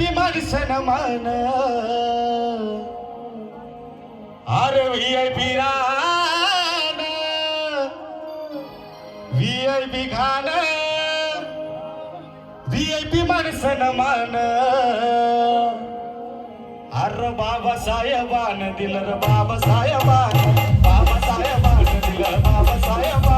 P माणसन मान. अरे व्ही आय पी रान. व्ही आय पी खान व्ही आय पी माणसन मान. अरे बाबासाहेबान दिलं रे बाबासाहेबान बाबासाहेबान दिलं बाबासाहेबान